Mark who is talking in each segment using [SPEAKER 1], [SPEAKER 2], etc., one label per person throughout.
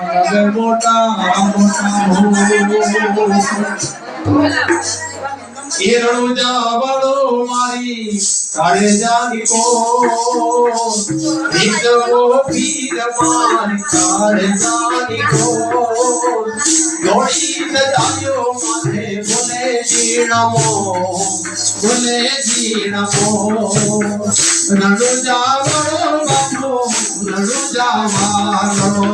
[SPEAKER 1] মোটা মোটা এর রোজা বড় মারি কারে জানি কো নিত গোপীর মান কারে জানি কো লড়িত দায়ো মাঝে বলে জিনম বলে জিনম রোজা বড় বাবু রোজা মানো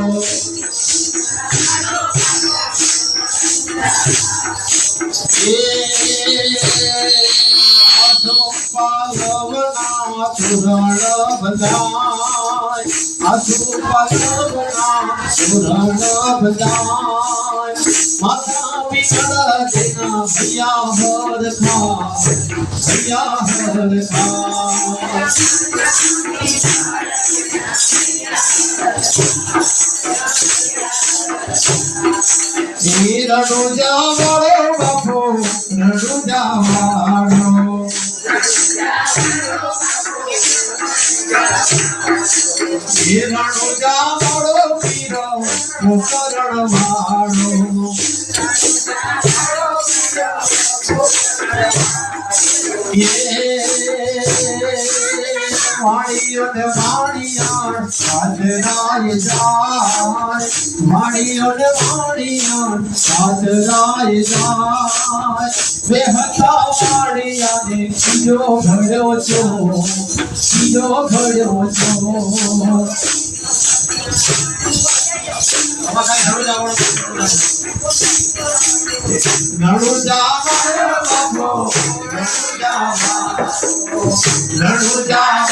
[SPEAKER 1] માતા પિતા તેના ભૈયા હર ખા ભૈયા હર ખા એ રણુજા વાળો બાપો રણુજા વાળો એ રણુજા વાળો પીરો કરણ વાળો એ વાણીઓ ને વાણિયાણ સાધરાય જાય વાણીઓ ને વાણિયાણ સાધરાય જાય. બે હતા વાણિયાને કીજો ભર્યો છો કીજો ભર્યો છો. આમાં કાંઈ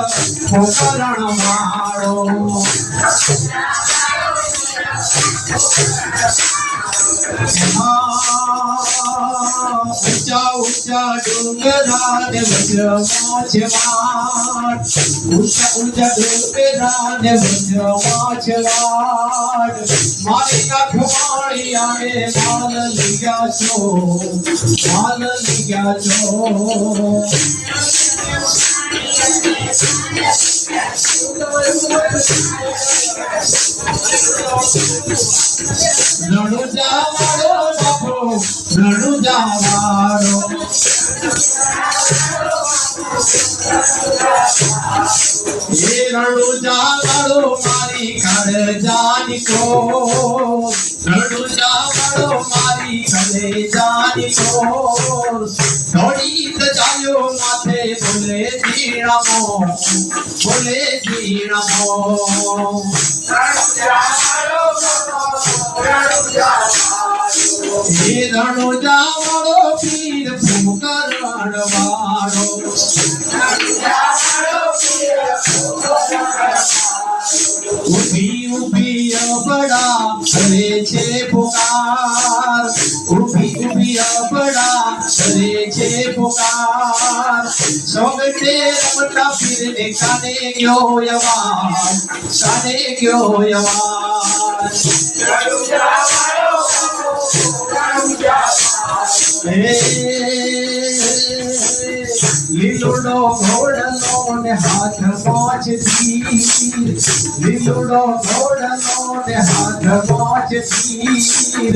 [SPEAKER 1] પોકરણ માળો ઊંચા ઊંચા ડુંગરા ને વજ્રમાં છે વાટ ઊંચા ઊંચા ડુંગરા ને વજ્રમાં છે વાટ મારી નાખ માળી આવે માલ લઈ ગયા છો માલ લઈ ગયા છો રણુજા વાળો બાપો રણુજા વાળો એ રણુજા વાળો મારી ઘર જાની કો રણુજા મારી ઘરે જાની કો થોડી જાયો માથે ભૂલે miramos, hoy les miramos. Gracias, Gracias, Gracias, Gracias, Gracias, Gracias, Gracias, કાને ગયો યવાન કાને ગયો યવાન. લીલુડો ઘોડલો ને હાથ પહોંચતી લીલોડો ઘોડલો ને હાથ પહોંચતી તીર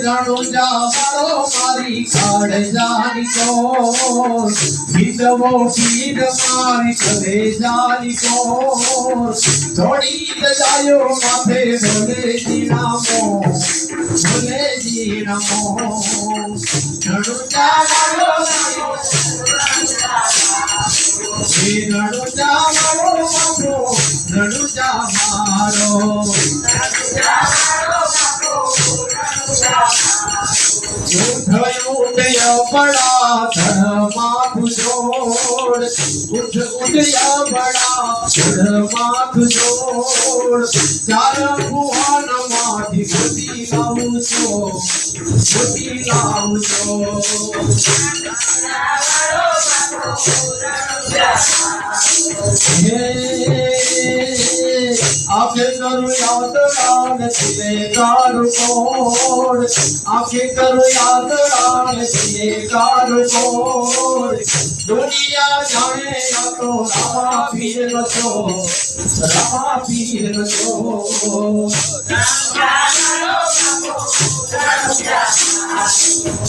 [SPEAKER 1] રણુજા મારો મારી કાળજાની કોર હિંદવો પીર મારી કલેજાની કોર થોડી જાયો માથે ભલે જીનામો ભલે જીનામો રણુજા મારો રણુજા મારો મારો. ઉઠયો બડા ધર્મા ભુજોડ ઉઠ ઉઠયા બડા ધર્મા ભુજોડ ચાર ભુવનમાંથી ગોતી લાવું છો ગોતી લાવું છો આખે રાગ તિલે કારુ કોડ. આખે કરું યાદ રાગ તિલે કારુ કોડ. દુનિયા જાણે આ તો રામા પીર છો રામા પીર છો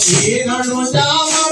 [SPEAKER 1] પીરનો જામડો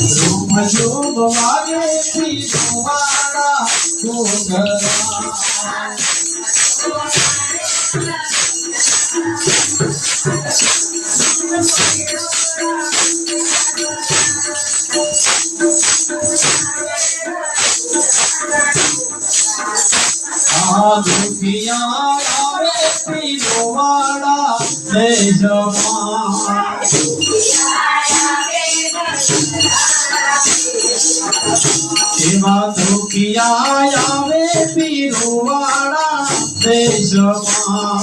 [SPEAKER 1] રૂમ માગે પીનો વાળા ઘૂઘરા દુખિયા રે પીનો વાળા લે જમા એમાં દુખિયા આવે પીરો વાળા લે જમા